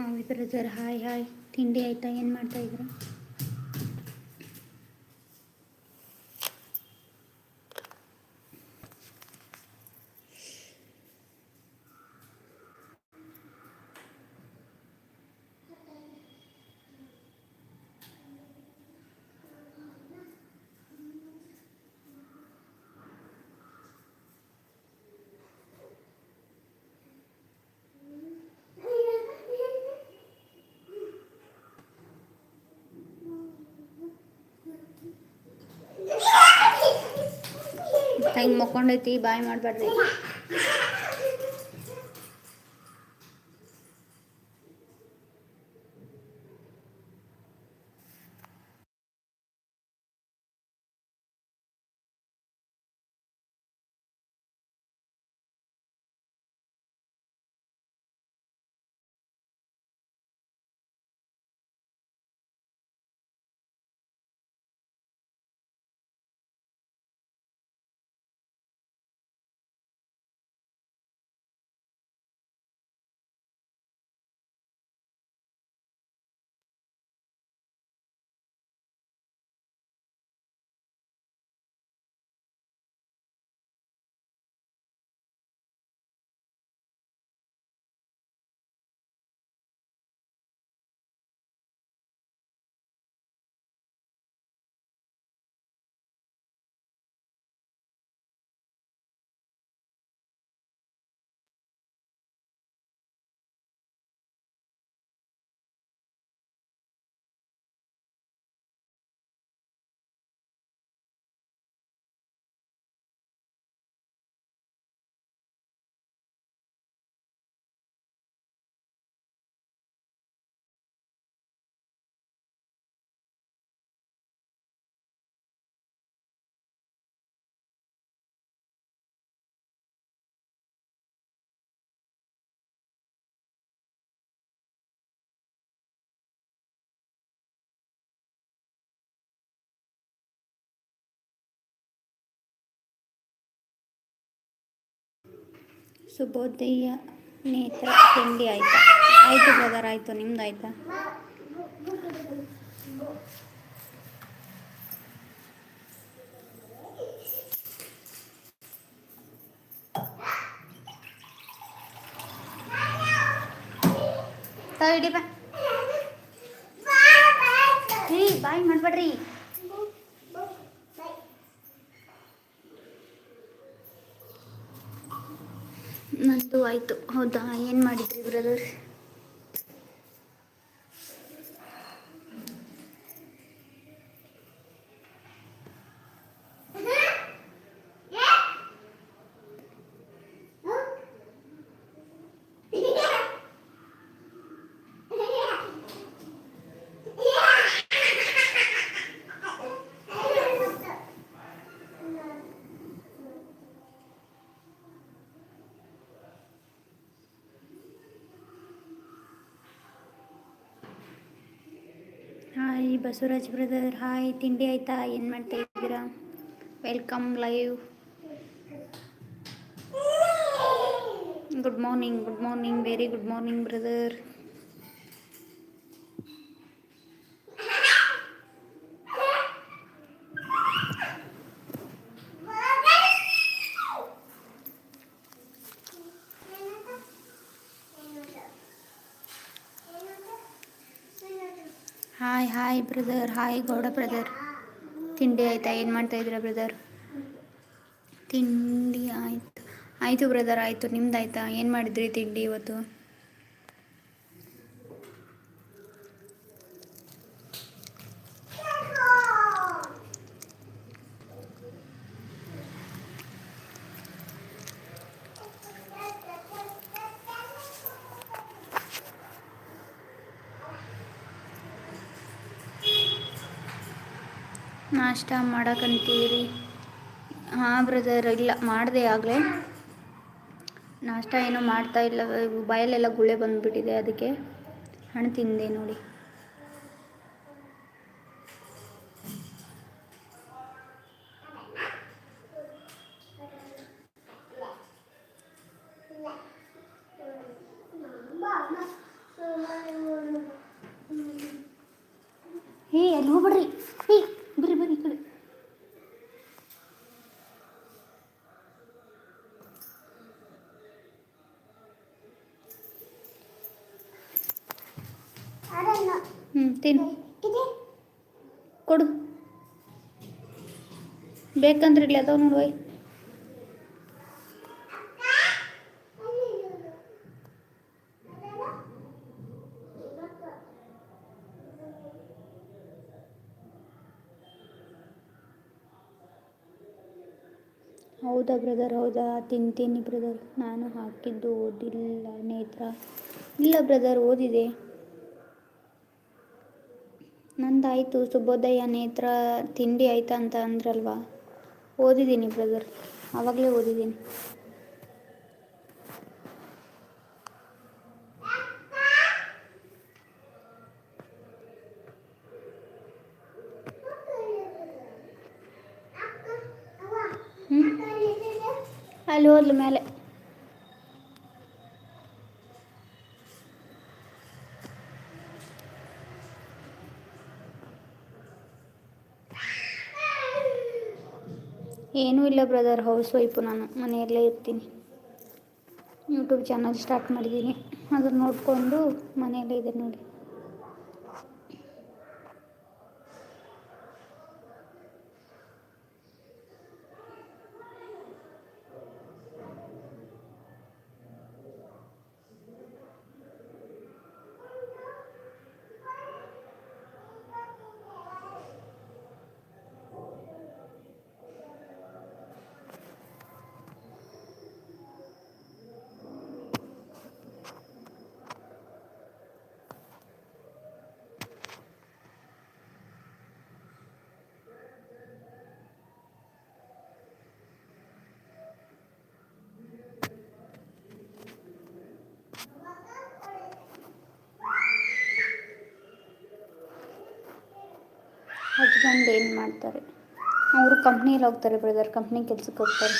Hi sir hi hi ತಿಂಡಿ ಆಯಿತಾ ಏನು ಮಾಡ್ತಾ ಇದ್ದೀರಾ ಹಿಂಗೆ ಮಕ್ಕೊಂಡೈತಿ ಬಾಯ್ ಮಾಡಬೇಡ್ರಿ. ಶುಭೋದಯ ನೇತ್ರ ತಿಂಡಿ ಆಯಿತಾ? ಆಯಿತು ಬ್ರದರ್ ಆಯಿತು. ನಿಮ್ದು ಆಯಿತಾ? ರೀ ಬಾಯ್ ಮಾಡ್ಬೇಡ್ರಿ. ನಂದು ಆಯಿತು. ಹೌದಾ? ಏನು ಮಾಡಿದ್ರಿ brother hi Basavaraj brother hi ತಿಂಡಿ ಆಯಿತಾ ಏನು ಮಾಡ್ತಾ ಇದ್ದೀರಾ welcome live good morning good morning very good morning brother hi brother hi Gowda brother ತಿಂಡಿ ಆಯಿತಾ? ಏನು ಮಾಡ್ತಾ ಇದ್ದೀರಾ ಬ್ರದರ್ ತಿಂಡಿ ಆಯಿತು. ಆಯಿತು ಬ್ರದರ್ ಆಯಿತು. ನಿಮ್ದು ಆಯಿತಾ ಏನು ಮಾಡಿದ್ರಿ ತಿಂಡಿ ಇವತ್ತು? ನಾಷ್ಟ ಮಾಡಕಂತೀರಿ? ಹಾಂ ಬ್ರದರ್ ಇಲ್ಲ, ಮಾಡಿದೆ ಆಗಲೇ. ನಾಷ್ಟ ಏನೂ ಮಾಡ್ತಾ ಇಲ್ಲ, ಬಾಯಲ್ಲೆಲ್ಲ ಗುಳೆ ಬಂದುಬಿಟ್ಟಿದೆ, ಅದಕ್ಕೆ ಹಣ್ಣು ತಿಂದೆ ನೋಡಿ. ತಿನ್ನು ಕೊಡು. ಬೇಕಂದ್ರೆ ಇಲ್ಲಿ ಅದಾವ ನೋಡುವ ಹೌದಾ ಬ್ರದರ್ ಹೌದಾ? ತಿಂತೀನಿ ಬ್ರದರ್ ನಾನು ಹಾಕಿದ್ದು ಓದಿಲ್ಲ ನೇತ್ರ. ಇಲ್ಲ ಬ್ರದರ್ ಓದಿದೆ. ನಂದಾಯಿತು. ಶುಭೋದಯ ನೇತ್ರ ತಿಂಡಿ ಆಯ್ತಾ ಅಂತ ಅಂದ್ರಲ್ವಾ? ಓದಿದ್ದೀನಿ ಬ್ರದರ್ ಆವಾಗಲೇ ಓದಿದ್ದೀನಿ. ಅಲ್ಲಿ ಹೋದ್ಲು ಮೇಲೆ. ಏನೂ ಇಲ್ಲ ಬ್ರದರ್ ಹೌಸ್ ವೈಫು ನಾನು, ಮನೆಯಲ್ಲೇ ಇರ್ತೀನಿ. ಯೂಟ್ಯೂಬ್ ಚಾನಲ್ ಸ್ಟಾರ್ಟ್ ಮಾಡಿದ್ದೀನಿ ಅದನ್ನು ನೋಡಿಕೊಂಡು ಮನೆಯಲ್ಲೇ ಇದೆ ನೋಡಿ. ಹಸ್ಬೆಂಡ್ ಏನು ಮಾಡ್ತಾರೆ? ಅವರು ಕಂಪ್ನಿಯಲ್ಲಿ ಹೋಗ್ತಾರೆ ಬ್ರದರ್ ಕಂಪ್ನಿ ಕೆಲ್ಸಕ್ಕೆ ಹೋಗ್ತಾರೆ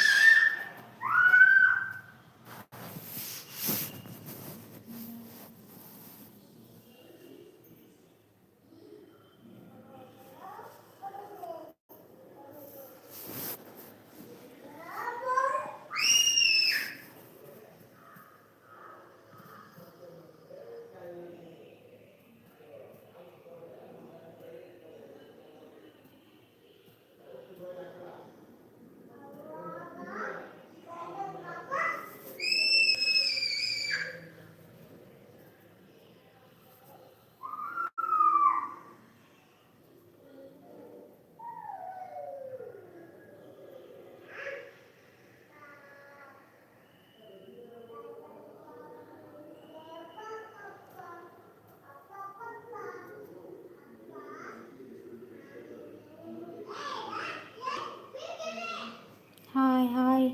ಹಾಯ್ ಹಾಯ್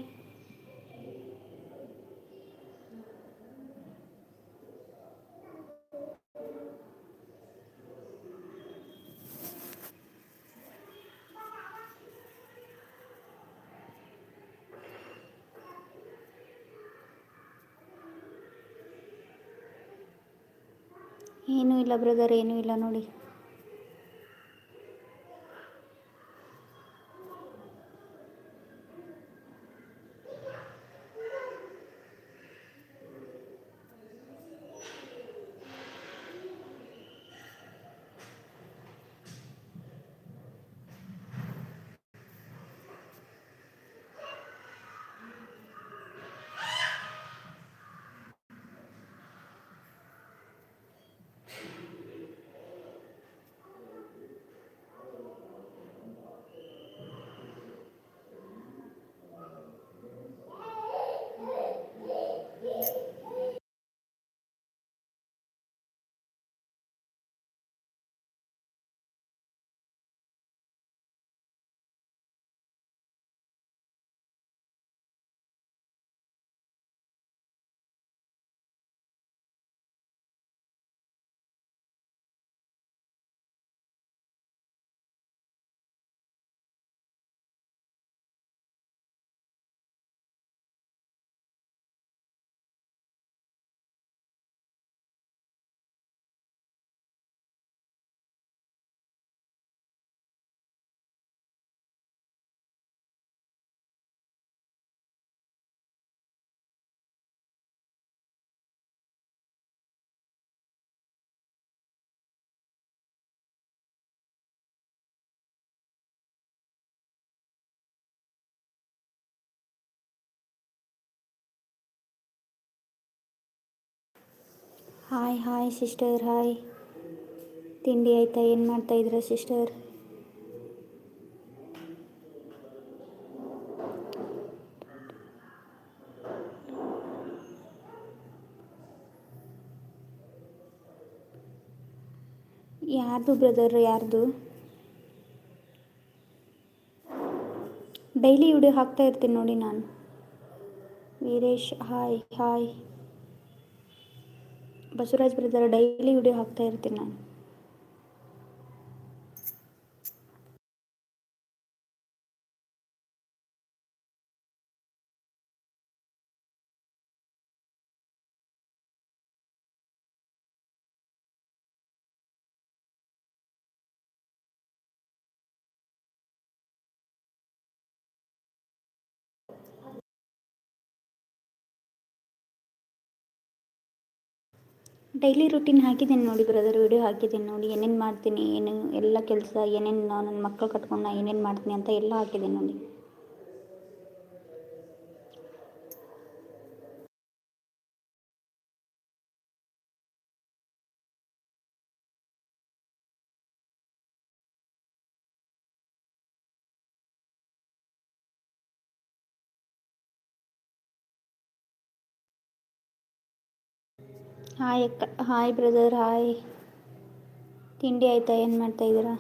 ಏನೂ ಇಲ್ಲ ಬ್ರದರ್ ಏನೂ ಇಲ್ಲ ನೋಡಿ. ಹಾಯ್ ಹಾಯ್ ಸಿಸ್ಟರ್ ಹಾಯ್ ತಿಂಡಿ ಆಯ್ತಾ? ಏನು ಮಾಡ್ತಾ ಇದ್ರ ಸಿಸ್ಟರ್ ಯಾರ್ದು ಬ್ರದರ್ ಯಾರ್ದು? ಡೈಲಿ ವಿಡಿಯೋ ಹಾಕ್ತಾ ಇರ್ತೀನಿ ನೋಡಿ ನಾನು. Veeresh hi hi Basavaraj brother daily video ಹಾಕ್ತಾ ಇರ್ತೀನಿ ನಾನು. ಡೈಲಿ ರುಟೀನ್ ಹಾಕಿದ್ದೀನಿ ನೋಡಿ ಬ್ರದರ್ ವಿಡಿಯೋ ಹಾಕಿದ್ದೀನಿ ನೋಡಿ, ಏನೇನು ಮಾಡ್ತೀನಿ, ಏನೇನು, ಎಲ್ಲ ಕೆಲಸ, ಏನೇನು, ನಾನು ನನ್ನ ಮಕ್ಕಳು ಕಟ್ಕೊಂಡು ನಾನು ಏನೇನು ಮಾಡ್ತೀನಿ ಅಂತ ಎಲ್ಲ ಹಾಕಿದ್ದೀನಿ ನೋಡಿ. ಹಾಯ್ ಅಕ್ಕ. ಹಾಯ್ ಬ್ರದರ್ ಹಾಯ್ ತಿಂಡಿ ಆಯಿತಾ? ಏನು ಮಾಡ್ತಾ ಇದ್ದೀರಾ?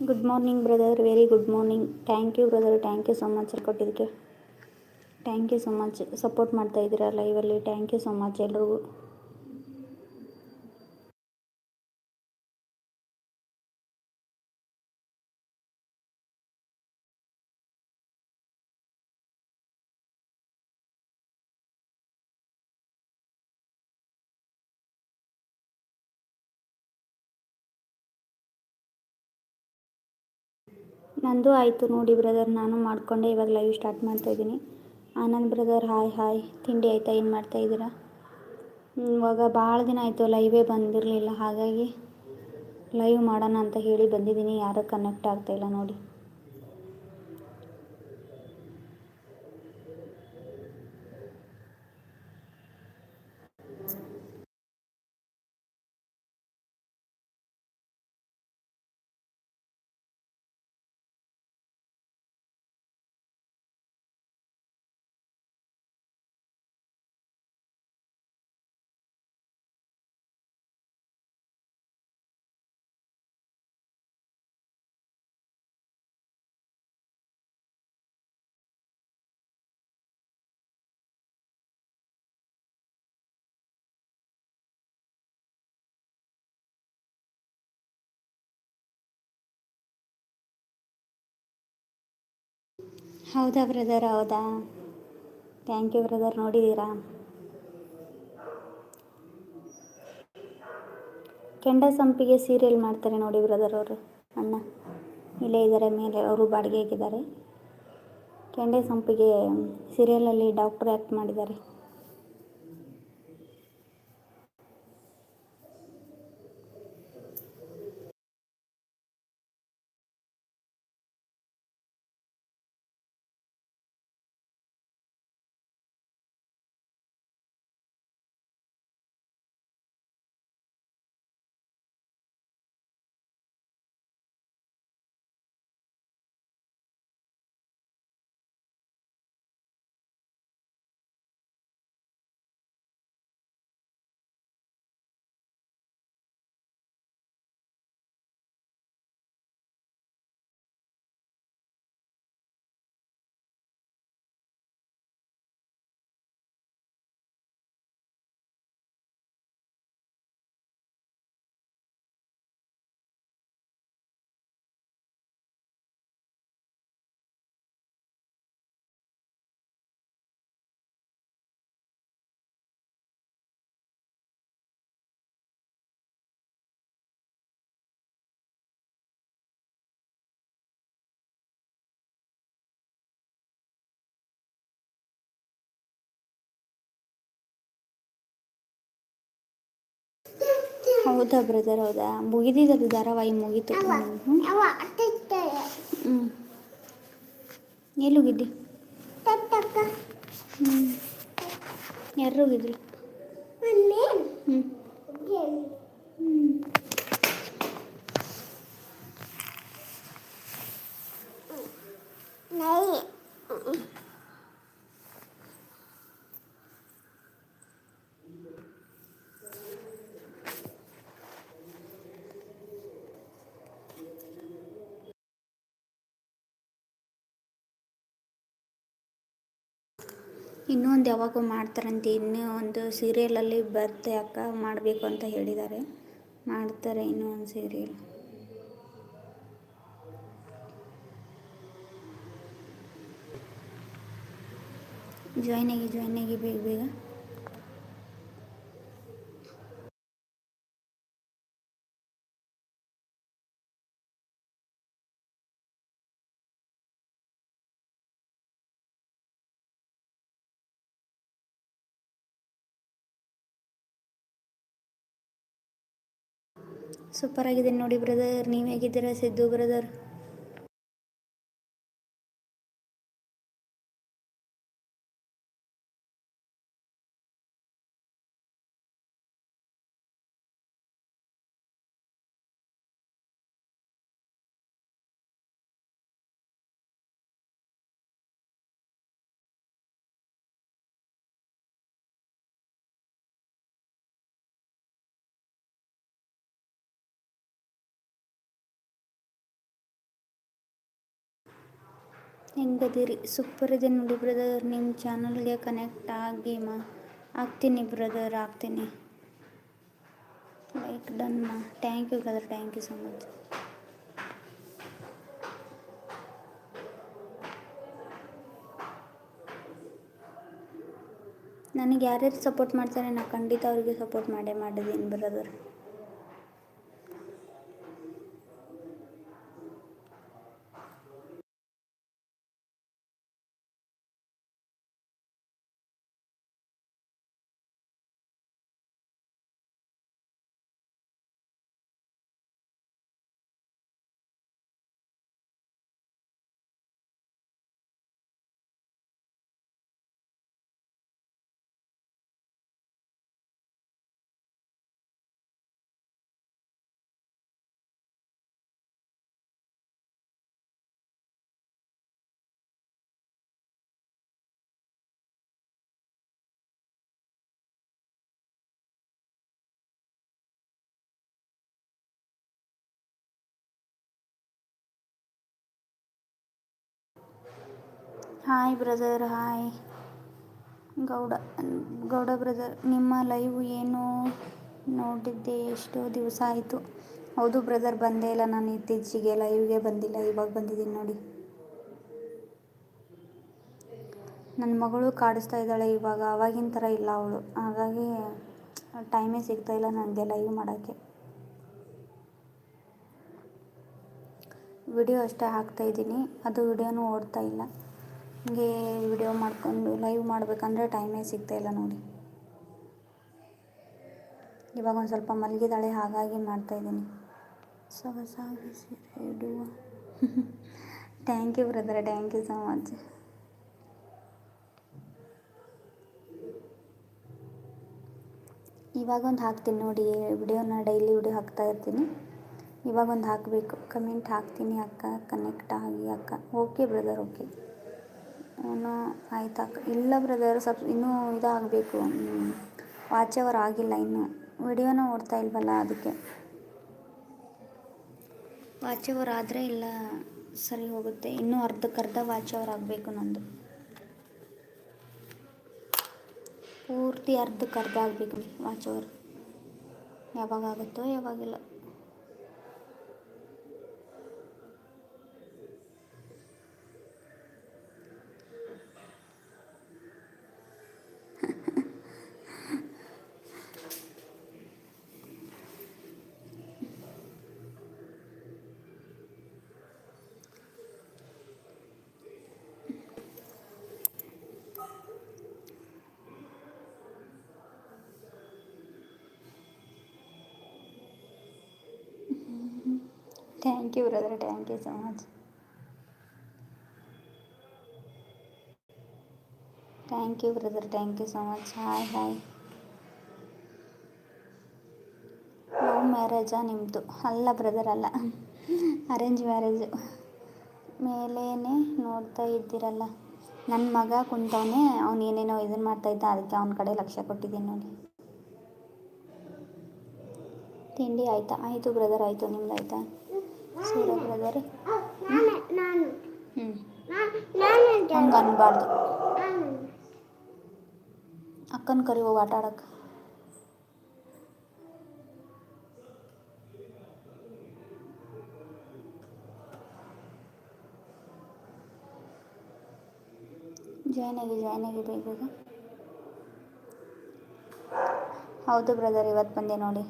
Good morning brother very good morning thank you brother thank you so much ಕೊಟ್ಟಿದ್ದಕ್ಕೆ. Thank you so much support ಮಾಡ್ತಾ ಇದ್ದೀರಾ ಲೈವಲ್ಲಿ ಥ್ಯಾಂಕ್ ಯು ಸೊ ಮಚ್ ಎಲ್ರಿಗೂ. ನಂದು ಆಯಿತು ನೋಡಿ ಬ್ರದರ್, ನಾನು ಮಾಡಿಕೊಂಡೆ, ಇವಾಗ ಲೈವ್ ಸ್ಟಾರ್ಟ್ ಮಾಡ್ತಾ ಇದ್ದೀನಿ. Anand brother, hi hi. ತಿಂಡಿ ಆಯಿತಾ, ಏನು ಮಾಡ್ತಾ ಇದ್ದೀರಾ? ಇವಾಗ ಭಾಳ ದಿನ ಆಯಿತು ಲೈವೇ ಬಂದಿರಲಿಲ್ಲ. ಹಾಗಾಗಿ ಲೈವ್ ಮಾಡೋಣ ಅಂತ ಹೇಳಿ ಬಂದಿದ್ದೀನಿ. ಯಾರೂ ಕನೆಕ್ಟ್ ಆಗ್ತಾಯಿಲ್ಲ ನೋಡಿ. ಹೌದಾ ಬ್ರದರ್, ಹೌದಾ? ಥ್ಯಾಂಕ್ ಯು ಬ್ರದರ್ ನೋಡಿದ್ದೀರಾ ಕೆಂಡ ಸಂಪಿಗೆ ಸೀರಿಯಲ್ ಮಾಡ್ತಾರೆ ನೋಡಿ ಬ್ರದರ್ ಅವರು, ಅಣ್ಣ. ಇಲ್ಲೇ ಇದ್ದಾರೆ ಮೇಲೆ ಅವರು ಬಾಡಿಗೆ ಹಾಕಿದ್ದಾರೆ. ಕೆಂಡೆ ಸಂಪಿಗೆ ಸೀರಿಯಲಲ್ಲಿ ಡಾಕ್ಟರ್ ಆ್ಯಕ್ಟ್ ಮಾಡಿದ್ದಾರೆ. ಹೌದಾ ಬ್ರದರ್ ಹೌದಾ? ಮುಗಿದಿದ್ದು ಧಾರಾವಾಹಿ ಮುಗೀತು. ಹ್ಞೂ ಹ್ಞೂ ಎಲ್ಲಿ ಹೋಗಿದ್ದಿ? ಹ್ಞೂ ಯಾರು ಹೋಗಿದ್ರಿ? ಹ್ಞೂ ಹ್ಞೂ ಇನ್ನೂ ಒಂದು ಯಾವಾಗೋ ಮಾಡ್ತಾರಂತೆ, ಇನ್ನೂ ಒಂದು ಸೀರಿಯಲಲ್ಲಿ ಬರ್ತೆ ಅಕ್ಕ ಮಾಡಬೇಕು ಅಂತ ಹೇಳಿದ್ದಾರೆ. ಮಾಡ್ತಾರೆ ಇನ್ನೂ ಒಂದು ಸೀರಿಯಲ್. ಜಾಯ್ನ್ ಆಗಿ ಜಾಯ್ನ್ ಆಗಿ, ಬೇಗ ಬೇಗ. ಸೂಪರ್ ಆಗಿದೆ ನೋಡಿ ಬ್ರದರ್ ನೀವು ಹೇಗಿದ್ದೀರಾ ಸಿದ್ದು ಬ್ರದರ್ ಹೆಂಗದಿರಿ? ಸೂಪರ್ ಇದೆ ನೋಡಿ ಬ್ರದರ್ ನಿಮ್ಮ ಚಾನಲ್ಗೆ ಕನೆಕ್ಟ್ ಆಗಿ ಮಾ ಆಗ್ತೀನಿ ಬ್ರದರ್ ಆಗ್ತೀನಿ ಲೈಕ್ ಡನ್ ಮಾ. Thank you brother thank you so much ನನಗೆ ಯಾರ್ಯಾರು ಸಪೋರ್ಟ್ ಮಾಡ್ತಾರೆ ನಾನು ಖಂಡಿತ ಅವರಿಗೆ ಸಪೋರ್ಟ್ ಮಾಡೇ ಮಾಡಿದ್ದೀನಿ brother hi brother hi Gowda Gowda brother ನಿಮ್ಮ ಲೈವ್ ಏನು ನೋಡಿದ್ದೆ ಎಷ್ಟೋ ದಿವಸ ಆಯಿತು. ಹೌದು ಬ್ರದರ್ ಬಂದೇ ಇಲ್ಲ. ನಾನು ಇತ್ತೀಚೆಗೆ ಲೈವ್ಗೆ ಬಂದಿಲ್ಲ. ಇವಾಗ ಬಂದಿದ್ದೀನಿ ನೋಡಿ. ನನ್ನ ಮಗಳು ಕಾಡಿಸ್ತಾ ಇದ್ದಾಳೆ. ಇವಾಗ ಅವಾಗಿನ ಥರ ಇಲ್ಲ ಅವಳು. ಹಾಗಾಗಿ ಟೈಮೇ ಸಿಗ್ತಾ ಇಲ್ಲ ನನಗೆ ಲೈವ್ ಮಾಡೋಕ್ಕೆ. ವಿಡಿಯೋ ಅಷ್ಟೇ ಹಾಕ್ತಾಯಿದ್ದೀನಿ ಅದು ವಿಡಿಯೋನೂ ಓಡ್ತಾ ಇಲ್ಲ. ಹೀಗೆ ವಿಡಿಯೋ ಮಾಡ್ಕೊಂಡು ಲೈವ್ ಮಾಡಬೇಕಂದ್ರೆ ಟೈಮೇ ಸಿಗ್ತಾ ಇಲ್ಲ ನೋಡಿ. ಇವಾಗ ಒಂದು ಸ್ವಲ್ಪ ಮಲಗಿದಾಳೆ, ಹಾಗಾಗಿ ಮಾಡ್ತಾಯಿದ್ದೀನಿ ಸೊಗಸಾಗಿ ಸೀರೆ ಇಡುವ. Thank you brother thank you so much ಇವಾಗ ಒಂದು ಹಾಕ್ತೀನಿ ನೋಡಿ ವಿಡಿಯೋನ ಡೈಲಿ ವಿಡಿಯೋ ಹಾಕ್ತಾ ಇರ್ತೀನಿ. ಇವಾಗ ಒಂದು ಹಾಕಬೇಕು. ಕಮೆಂಟ್ ಹಾಕ್ತೀನಿ ಅಕ್ಕ ಕನೆಕ್ಟ್ ಆಗಿ ಅಕ್ಕ. ಓಕೆ ಬ್ರದರ್ ಓಕೆ ಅವನು ಆಯ್ತು ಅಕ್ಕ. ಇಲ್ಲ ಬ್ರದರ್ ಸ್ವಲ್ಪ ಇನ್ನೂ ಇದಾಗಬೇಕು. ವಾಚ್ ಅವರ್ ಆಗಿಲ್ಲ ಇನ್ನೂ. ವಿಡಿಯೋನ ಓಡ್ತಾ ಇಲ್ವಲ್ಲ ಅದಕ್ಕೆ. ವಾಚ್ ಅವರ್ ಆದರೆ ಇಲ್ಲ, ಸರಿ ಹೋಗುತ್ತೆ. ಇನ್ನೂ ಅರ್ಧಕ್ಕರ್ಧ ವಾಚ್ ಅವರ್ ಆಗಬೇಕು ನಂದು. ಪೂರ್ತಿ ಅರ್ಧಕ್ಕರ್ಧ ಆಗಬೇಕು ವಾಚ್ ಅವರ್ ಯಾವಾಗ ಆಗುತ್ತೋ ಯಾವಾಗಿಲ್ಲ. Thank you brother thank you so much thank you brother thank you so much hi hi love ಮ್ಯಾರೇಜಾ ನಿಮ್ಮದು ಅಲ್ಲ ಬ್ರದರ್ ಅಲ್ಲ. ಅರೇಂಜ್ ಮ್ಯಾರೇಜು ಮೇಲೇ ನೋಡ್ತಾ ಇದ್ದೀರಲ್ಲ. ನನ್ನ ಮಗ ಕುಂತವನೇ, ಅವ್ನು ಏನೇನೋ ಇದನ್ನು ಮಾಡ್ತಾಯಿದ್ದ ಅದಕ್ಕೆ ಅವನ ಕಡೆ ಲಕ್ಷ್ಯ ಕೊಟ್ಟಿದ್ದೀನಿ ನೋಡಿ. ತಿಂಡಿ ಆಯಿತಾ? ಆಯಿತು ಬ್ರದರ್ ಆಯಿತು. ನಿಮ್ದು ಆಯಿತಾ ಸೂರ ಬ್ರದರ್ ನಾನು. ಹ್ಞೂ ನಾನು ಹಂಗೆ ಅನ್ಬಾರ್ದು. ಅಕ್ಕನ ಕರಿ ಹೋಗಿ ಆಟ ಆಡಕ್ಕೆ ಜಾಯ್ನ್ ಆಗಿ ಜಾಯ್ನ್ ಆಗಿ ಬೇಕು ಬೇಗ. ಹೌದು ಬ್ರದರ್ ಇವತ್ತು ಬಂದೆ ನೋಡಿ.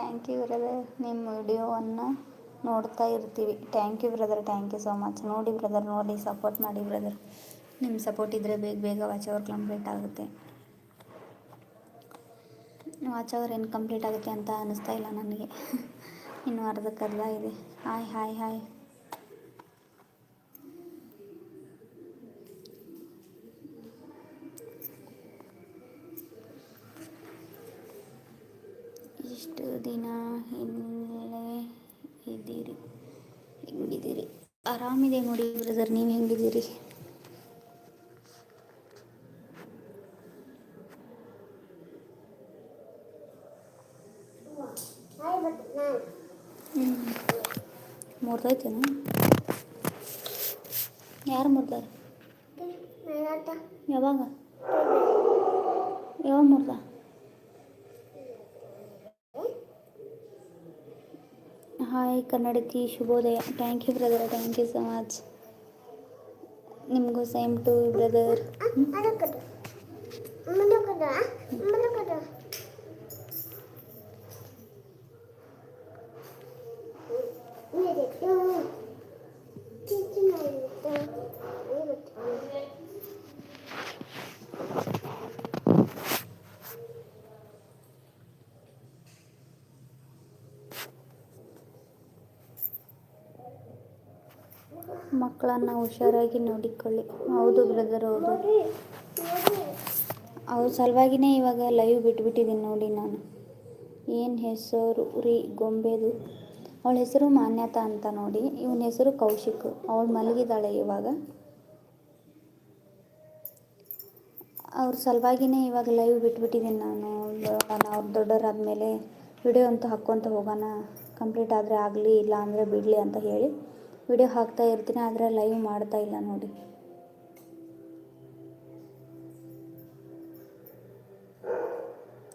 ಥ್ಯಾಂಕ್ ಯು ಬ್ರದರ್ ನಿಮ್ಮ ವಿಡಿಯೋವನ್ನು ನೋಡ್ತಾ ಇರ್ತೀವಿ. Thank you brother thank you so much ನೋಡಿ ಬ್ರದರ್ ನೋಡಿ ಸಪೋರ್ಟ್ ಮಾಡಿ ಬ್ರದರ್ ನಿಮ್ಮ ಸಪೋರ್ಟ್ ಇದ್ದರೆ ಬೇಗ ಬೇಗ ವಾಚ್ ಅವರ್ ಕಂಪ್ಲೀಟ್ ಆಗುತ್ತೆ. ವಾಚ್ ಅವರ್ ಏನು ಕಂಪ್ಲೀಟ್ ಆಗುತ್ತೆ ಅಂತ ಅನ್ನಿಸ್ತಾ ಇಲ್ಲ ನನಗೆ. ಇನ್ನೂ ಅರ್ಧಕ್ಕೆ ಅರ್ಧ ಇದೆ. ಹಾಯ್ ಹಾಯ್ ಹಾಯ್ ಇಷ್ಟು ದಿನ ಹಿನ್ನೆಲೆ ಇದ್ದೀರಿ? ಹೆಂಗಿದ್ದೀರಿ? ಆರಾಮಿದೆ ನೋಡಿ ಬ್ರದರ್ ನೀವು ಹೆಂಗಿದ್ದೀರಿ? ಮುರ್ದೈತೇನು ಯಾರು ಮುರ್ದಾರ? ಯಾವಾಗ? ಯಾವಾಗ ಮುರ್ದ? ಹಾಯ್ ಕನ್ನಡತಿ ಶುಭೋದಯ. Thank you brother thank you so much ನಿಮಗೂ ಸೇಮ್ ಟು ಬ್ರದರ್ ಮಕ್ಕಳನ್ನ ಹುಷಾರಾಗಿ ನೋಡಿಕೊಳ್ಳಿ. ಹೌದು ಬ್ರದರ್ ಹೌದು. ಅವ್ರ ಸಲುವಾಗಿನೇ ಇವಾಗ ಲೈವ್ ಬಿಟ್ಬಿಟ್ಟಿದ್ದೀನಿ ನೋಡಿ ನಾನು. ಏನು ಹೆಸರು ರೀ ಗೊಂಬೆದು? ಅವಳ ಹೆಸರು ಮಾನ್ಯತಾ ಅಂತ ನೋಡಿ. ಇವನ ಹೆಸರು ಕೌಶಿಕ್. ಅವಳು ಮಲಗಿದ್ದಾಳೆ ಇವಾಗ. ಅವ್ರ ಸಲುವಾಗಿನೇ ಇವಾಗ ಲೈವ್ ಬಿಟ್ಬಿಟ್ಟಿದ್ದೀನಿ ನಾನು. ಅವ್ರು ದೊಡ್ಡವರಾದ್ಮೇಲೆ ವಿಡಿಯೋ ಅಂತ ಹಾಕ್ಕೊತ ಹೋಗೋಣ. ಕಂಪ್ಲೀಟ್ ಆದರೆ ಆಗಲಿ ಇಲ್ಲ ಅಂದರೆ ಬಿಡಲಿ ಅಂತ ಹೇಳಿ. ವಿಡಿಯೋ ಹಾಕ್ತಾ ಇರ್ತೀನಿ, ಆದರೆ ಲೈವ್ ಮಾಡ್ತಾ ಇಲ್ಲ ನೋಡಿ.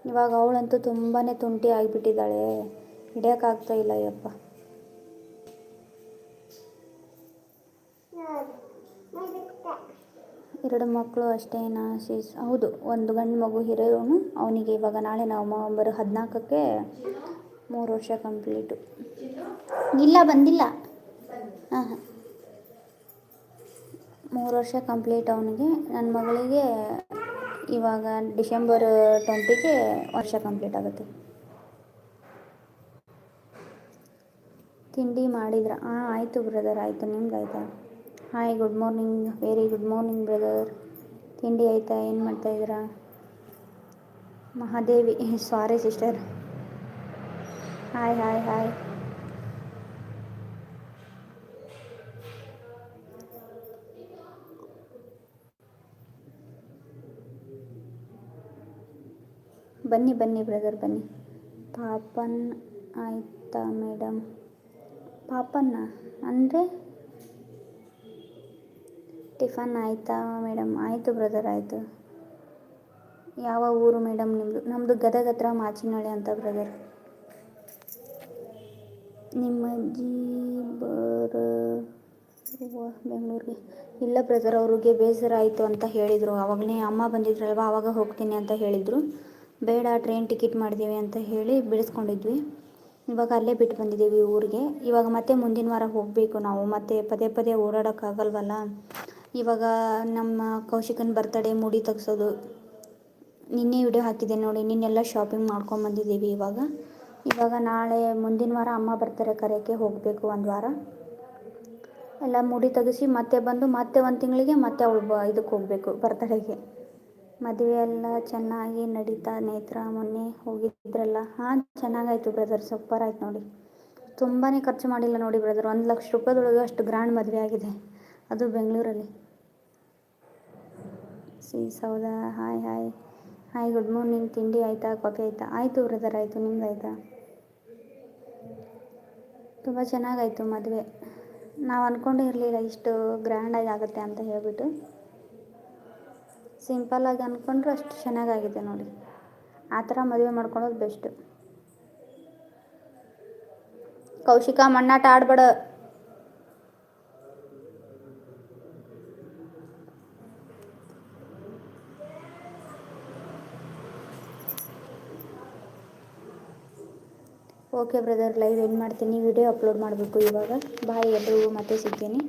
ಇವಾಗ ಅವಳಂತೂ ತುಂಬಾ ತುಂಟಿ ಆಗಿಬಿಟ್ಟಿದ್ದಾಳೆ. ಹಿಡಿಯೋಕ್ಕಾಗ್ತಾ ಇಲ್ಲ ಯಪ್ಪ ಎರಡು ಮಕ್ಕಳು ಅಷ್ಟೇನಾ ಸೀಸ್ ಹೌದು, ಒಂದು ಗಂಡು ಮಗು ಹಿರಿಯವನು, ಅವನಿಗೆ ಇವಾಗ ನಾಳೆ ನವಂಬರ್ ಹದಿನಾಲ್ಕಕ್ಕೆ ಮೂರು ವರ್ಷ ಕಂಪ್ಲೀಟು ಇಲ್ಲ, ಬಂದಿಲ್ಲ. ಹಾಂ ಮೂರು ವರ್ಷ ಕಂಪ್ಲೀಟ್ ಅವನಿಗೆ. ನನ್ನ ಮಗಳಿಗೆ ಇವಾಗ ಡಿಸೆಂಬರ್ ಟ್ವೆಂಟಿಗೆ ವರ್ಷ ಕಂಪ್ಲೀಟ್ ಆಗುತ್ತೆ. ತಿಂಡಿ ಮಾಡಿದ್ರ. ಹಾಂ ಆಯಿತು ಬ್ರದರ್ ಆಯಿತು. ನಿಮ್ದು ಆಯಿತಾ? Hi good morning very good morning brother ತಿಂಡಿ ಆಯಿತಾ? ಏನು ಮಾಡ್ತಾಯಿದ್ದೀರಾ Mahadevi. Sorry sister hi hi hi ಬನ್ನಿ ಬನ್ನಿ ಬ್ರದರ್ ಬನ್ನಿ. ಪಾಪನ್ ಆಯಿತಾ ಮೇಡಮ್ ಪಾಪನ್ನ ಅಂದರೆ? ಟಿಫನ್ ಆಯಿತಾ ಮೇಡಮ್ ಆಯಿತು ಬ್ರದರ್ ಆಯಿತು. ಯಾವ ಊರು ಮೇಡಮ್ ನಿಮ್ಮದು ನಮ್ಮದು ಗದಗ ಹತ್ರ ಮಾಚಿನಹಳ್ಳಿ ಅಂತ ಬ್ರದರ್ ನಿಮ್ಮ ಅಜ್ಜಿ ಬರುವ ಬೆಂಗಳೂರಿಗೆ. ಇಲ್ಲ ಬ್ರದರ್ ಅವ್ರಿಗೆ ಬೇಸರ ಆಯಿತು ಅಂತ ಹೇಳಿದರು. ಅವಾಗಲೇ ಅಮ್ಮ ಬಂದಿದ್ರಲ್ವ? ಆವಾಗ ಹೋಗ್ತೀನಿ ಅಂತ ಹೇಳಿದರು. ಬೇಡ ಟ್ರೈನ್ ಟಿಕೆಟ್ ಮಾಡಿದ್ದೀವಿ ಅಂತ ಹೇಳಿ ಬಿಡಿಸ್ಕೊಂಡಿದ್ವಿ. ಇವಾಗ ಅಲ್ಲೇ ಬಿಟ್ಟು ಬಂದಿದ್ದೀವಿ ಊರಿಗೆ. ಇವಾಗ ಮತ್ತೆ ಮುಂದಿನ ವಾರ ಹೋಗಬೇಕು ನಾವು. ಮತ್ತೆ ಪದೇ ಪದೇ ಓಡಾಡೋಕ್ಕಾಗಲ್ವಲ್ಲ? ಇವಾಗ ನಮ್ಮ ಕೌಶಿಕನ ಬರ್ತಡೇ ಮುಡಿ ತೆಗ್ಸೋದು. ನಿನ್ನೆ ವಿಡಿಯೋ ಹಾಕಿದ್ದೆ ನೋಡಿ. ನಿನ್ನೆಲ್ಲ ಶಾಪಿಂಗ್ ಮಾಡ್ಕೊಂಬಂದಿದ್ದೀವಿ ಇವಾಗ. ಇವಾಗ ನಾಳೆ ಮುಂದಿನ ವಾರ ಅಮ್ಮ ಬರ್ತಾರೆ ಕರೆಯೋಕ್ಕೆ ಹೋಗಬೇಕು ಒಂದು ವಾರ. ಎಲ್ಲ ಮುಡಿ ತೆಗೆಸಿ ಮತ್ತೆ ಬಂದು ಮತ್ತೆ ಒಂದು ತಿಂಗಳಿಗೆ ಮತ್ತೆ ಅವಳು ಬ ಇದಕ್ಕೆ ಹೋಗಬೇಕು ಬರ್ತಡೇಗೆ ಮದುವೆ ಎಲ್ಲ ಚೆನ್ನಾಗಿ ನಡೀತಾ ನೇತ್ರ ಮೊನ್ನೆ ಹೋಗಿದ್ರಲ್ಲ? ಹಾಂ, ಚೆನ್ನಾಗಾಯ್ತು ಬ್ರದರ್ ಸೂಪರ್ ಆಯ್ತು ನೋಡಿ. ತುಂಬಾ ಖರ್ಚು ಮಾಡಿಲ್ಲ ನೋಡಿ ಬ್ರದರ್ ಒಂದು ಲಕ್ಷ ರೂಪಾಯಿದೊಳಗೆ ಅಷ್ಟು ಗ್ರ್ಯಾಂಡ್ ಮದುವೆ ಆಗಿದೆ. ಅದು ಬೆಂಗಳೂರಲ್ಲಿ. ಸಿ ಸೌದಾ hi hi hi good morning ತಿಂಡಿ ಆಯಿತಾ ಕಾಫಿ ಆಯಿತಾ? ಆಯಿತು ಬ್ರದರ್ ಆಯಿತು. ನಿಮ್ದು ಆಯಿತಾ? ತುಂಬ ಚೆನ್ನಾಗಾಯಿತು ಮದುವೆ. ನಾವು ಅಂದ್ಕೊಂಡೇ ಇರಲಿಲ್ಲ ಇಷ್ಟು ಗ್ರ್ಯಾಂಡಾಗಿ ಆಗುತ್ತೆ ಅಂತ ಹೇಳ್ಬಿಟ್ಟು. ಸಿಂಪಲ್ಲಾಗಿ ಅಂದ್ಕೊಂಡ್ರೆ ಅಷ್ಟು ಚೆನ್ನಾಗಾಗಿದೆ ನೋಡಿ. ಆ ಥರ ಮದುವೆ ಮಾಡ್ಕೊಳ್ಳೋದು ಬೆಸ್ಟು. ಕೌಶಿಕ ಮಣ್ಣಾಟ ಆಡ್ಬೇಡ ಓಕೆ ಬ್ರದರ್, ಲೈವ್ ಎಂಡ್ ಮಾಡ್ತೀನಿ. ವಿಡಿಯೋ ಅಪ್ಲೋಡ್ ಮಾಡಬೇಕು ಇವಾಗ. ಬಾಯ್ ಎಲ್ಲರಿಗೂ ಮತ್ತೆ ಸಿಗ್ತೀನಿ.